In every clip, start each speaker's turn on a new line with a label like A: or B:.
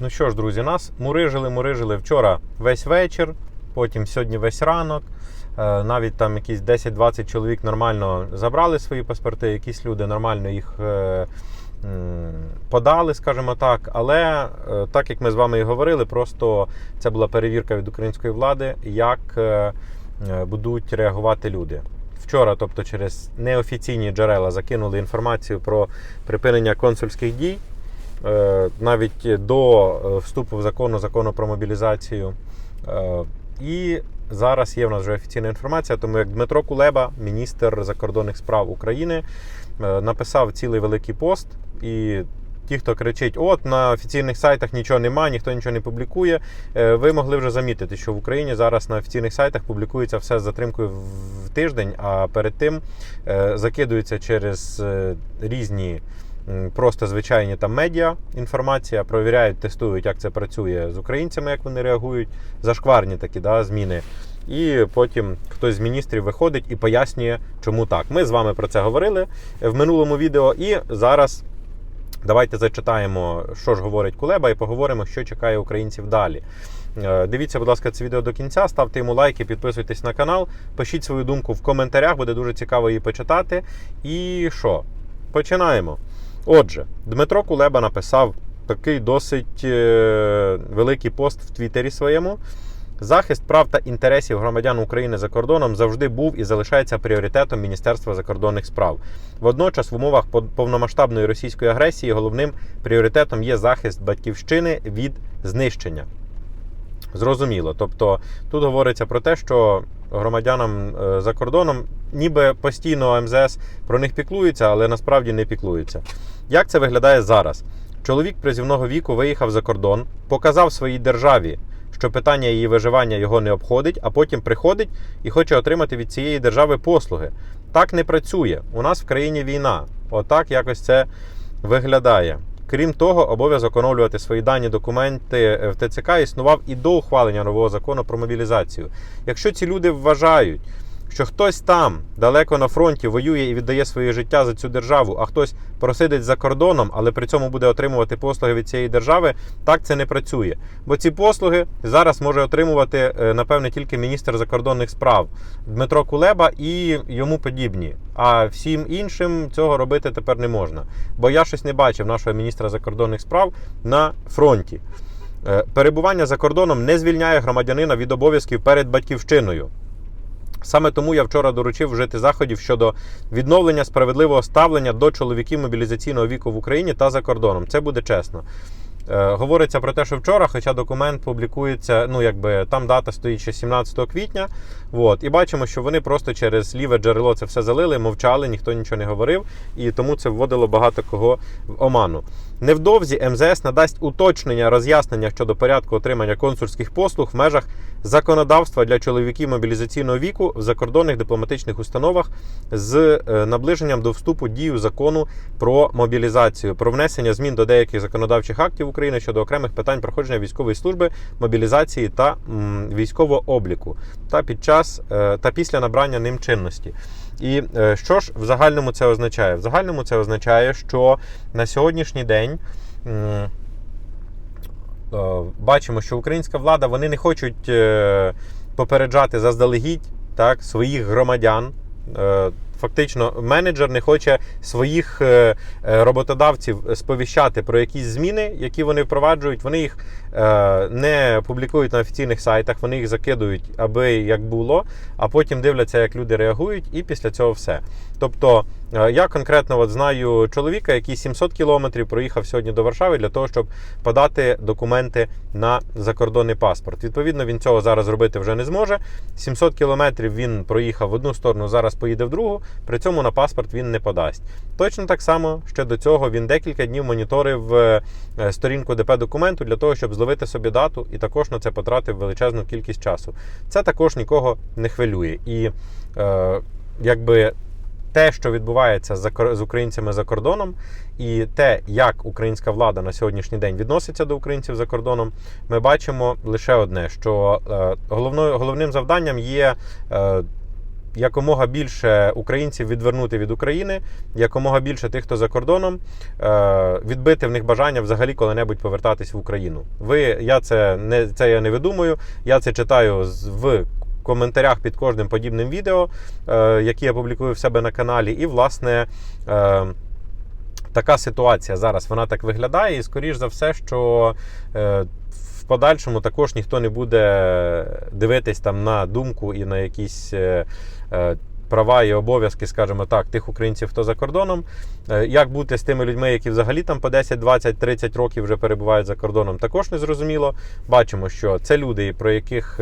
A: Ну що ж, друзі, нас мурижили, мурижили вчора весь вечір, потім сьогодні весь ранок. Е, Навіть там якісь 10-20 чоловік нормально забрали свої паспорти, якісь люди нормально їх е, подали, скажімо так. Але е, так як ми з вами і говорили, просто це була перевірка від української влади, як будуть реагувати люди. Вчора, тобто через неофіційні джерела, закинули інформацію про припинення консульських дій. Е, навіть до е, вступу в закону закону про мобілізацію. Е, І зараз є в нас вже офіційна інформація, тому як Дмитро Кулеба, міністр закордонних справ України, написав цілий великий пост. І ті, хто кричить, от на офіційних сайтах нічого немає, ніхто нічого не публікує. Ви могли вже замітити, що в Україні зараз на офіційних сайтах публікується все з затримкою в тиждень, а перед тим закидується через різні просто звичайні там медіа інформація, провіряють, тестують, як це працює з українцями, як вони реагують, зашкварні такі да, зміни. І потім хтось з міністрів виходить і пояснює, чому так. Ми з вами про це говорили в минулому відео, і зараз давайте зачитаємо, що ж говорить Кулеба, і поговоримо, що чекає українців далі. Е, Дивіться, будь ласка, це відео до кінця, ставте йому лайки, підписуйтесь на канал, пишіть свою думку в коментарях, буде дуже цікаво її почитати. І що? Починаємо. Отже, Дмитро Кулеба написав такий досить е, великий пост в Твіттері своєму. Захист прав та інтересів громадян України за кордоном завжди був і залишається пріоритетом Міністерства закордонних справ. Водночас, в умовах пов- повномасштабної російської агресії головним пріоритетом є захист батьківщини від знищення. Зрозуміло. Тобто тут говориться про те, що громадянам е, за кордоном ніби постійно МЗС про них піклується, але насправді не піклується. Як це виглядає зараз? Чоловік призівного віку виїхав за кордон, показав своїй державі, що питання її виживання його не обходить, а потім приходить і хоче отримати від цієї держави послуги. Так не працює. У нас в країні війна. Отак якось це виглядає. Крім того, обов'язок оновлювати свої дані документи в ТЦК існував і до ухвалення нового закону про мобілізацію. Якщо ці люди вважають, що хтось там далеко на фронті воює і віддає своє життя за цю державу, а хтось просидить за кордоном, але при цьому буде отримувати послуги від цієї держави, так це не працює. Бо ці послуги зараз може отримувати, е, напевне, тільки міністр закордонних справ Дмитро Кулеба і йому подібні. А всім іншим цього робити тепер не можна. Бо я щось не бачив нашого міністра закордонних справ на фронті. Е, Перебування за кордоном не звільняє громадянина від обов'язків перед батьківщиною. Саме тому я вчора доручив вжити заходів щодо відновлення справедливого ставлення до чоловіків мобілізаційного віку в Україні та за кордоном. Це буде чесно. Е, говориться про те, що вчора, хоча документ публікується, ну якби там дата стоїть ще 17 квітня. От, і бачимо, що вони просто через ліве джерело це все залили, мовчали, ніхто нічого не говорив, і тому це вводило багато кого в оману. Невдовзі МЗС надасть уточнення роз'яснення щодо порядку отримання консульських послуг в межах законодавства для чоловіків мобілізаційного віку в закордонних дипломатичних установах з е, наближенням до вступу дію закону про мобілізацію, про внесення змін до деяких законодавчих актів України щодо окремих питань проходження військової служби, мобілізації та військового обліку та під час е, та після набрання ним чинності. І е, що ж в загальному це означає? В загальному це означає, що на сьогоднішній день. Е, Бачимо, що українська влада вони не хочуть е, попереджати заздалегідь так, своїх громадян. Фактично, менеджер не хоче своїх е, е, роботодавців сповіщати про якісь зміни, які вони впроваджують. Вони їх е, не публікують на офіційних сайтах, вони їх закидують, аби як було, а потім дивляться, як люди реагують, і після цього все. Тобто, я конкретно от знаю чоловіка, який 700 кілометрів проїхав сьогодні до Варшави для того, щоб подати документи на закордонний паспорт. Відповідно, він цього зараз робити вже не зможе. 700 кілометрів він проїхав в одну сторону, зараз поїде в другу. При цьому на паспорт він не подасть. Точно так само ще до цього він декілька днів моніторив е, е, сторінку ДП документу для того, щоб зловити собі дату, і також на це потратив величезну кількість часу. Це також нікого не хвилює. І е, якби те, що відбувається з українцями за кордоном, і те, як українська влада на сьогоднішній день відноситься до українців за кордоном, ми бачимо лише одне: що е, головною головним завданням є. Якомога більше українців відвернути від України, якомога більше тих, хто за кордоном, е, відбити в них бажання взагалі коли-небудь повертатись в Україну. Ви, я це не це я не видумую. Я це читаю в коментарях під кожним подібним відео, е, які я публікую в себе на каналі. І, власне, е, така ситуація зараз вона так виглядає, і скоріш за все, що подальшому також ніхто не буде дивитись там на думку і на якісь. е, е, Права і обов'язки, скажімо так, тих українців, хто за кордоном. Е, Як бути з тими людьми, які взагалі там по 10, 20, 30 років вже перебувають за кордоном, також не зрозуміло. Бачимо, що це люди, про яких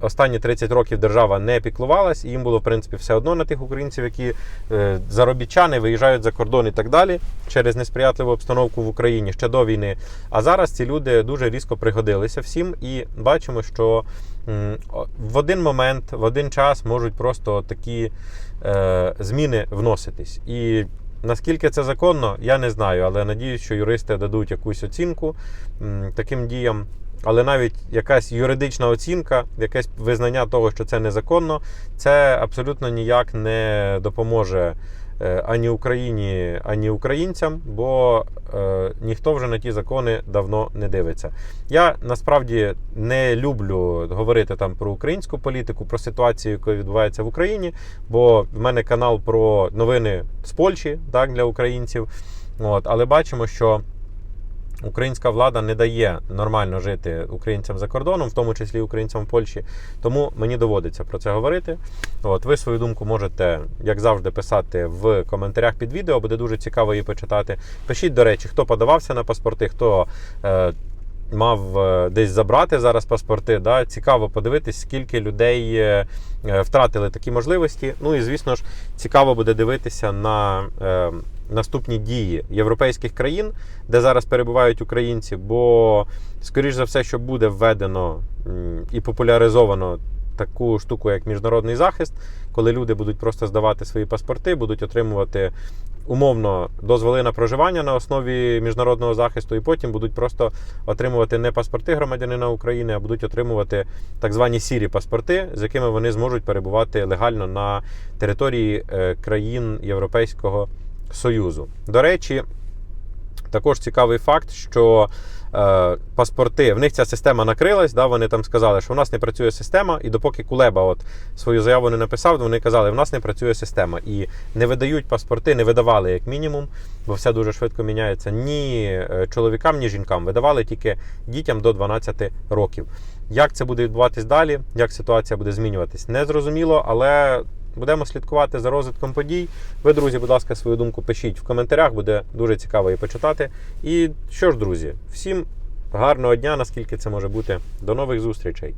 A: останні 30 років держава не піклувалась, і їм було в принципі все одно на тих українців, які е, заробітчани виїжджають за кордон і так далі через несприятливу обстановку в Україні ще до війни. А зараз ці люди дуже різко пригодилися всім, і бачимо, що в один момент, в один час можуть просто такі е, зміни вноситись. І наскільки це законно, я не знаю, але надіюсь, що юристи дадуть якусь оцінку таким діям. Але навіть якась юридична оцінка, якесь визнання того, що це незаконно, це абсолютно ніяк не допоможе е, ані Україні, ані українцям, бо е, ніхто вже на ті закони давно не дивиться. Я насправді не люблю говорити там про українську політику, про ситуацію, яка відбувається в Україні, бо в мене канал про новини з Польщі, так для українців. От, але бачимо, що українська влада не дає нормально жити українцям за кордоном, в тому числі українцям в Польщі. Тому мені доводиться про це говорити. От ви свою думку можете, як завжди, писати в коментарях під відео. Буде дуже цікаво її почитати. Пишіть, до речі, хто подавався на паспорти, хто. Е, Мав е, десь забрати зараз паспорти. Да? Цікаво подивитись, скільки людей е, е, втратили такі можливості. Ну і звісно ж, цікаво буде дивитися на е, наступні дії європейських країн, де зараз перебувають українці. Бо, скоріш за все, що буде введено і популяризовано таку штуку, як міжнародний захист, коли люди будуть просто здавати свої паспорти, будуть отримувати умовно дозволи на проживання на основі міжнародного захисту, і потім будуть просто отримувати не паспорти громадянина України, а будуть отримувати так звані сірі паспорти, з якими вони зможуть перебувати легально на території е, країн Європейського Союзу. До речі, також цікавий факт, що е, паспорти, в них ця система накрилась. Да, вони там сказали, що в нас не працює система, і допоки Кулеба от свою заяву не написав, вони казали, в нас не працює система. І не видають паспорти, не видавали як мінімум, бо все дуже швидко міняється. Ні е, чоловікам, ні жінкам. Видавали тільки дітям до 12 років. Як це буде відбуватись далі, як ситуація буде змінюватись, не зрозуміло, але. Будемо слідкувати за розвитком подій. Ви, друзі, будь ласка, свою думку пишіть в коментарях, буде дуже цікаво її почитати. І що ж, друзі, всім гарного дня, наскільки це може бути. До нових зустрічей!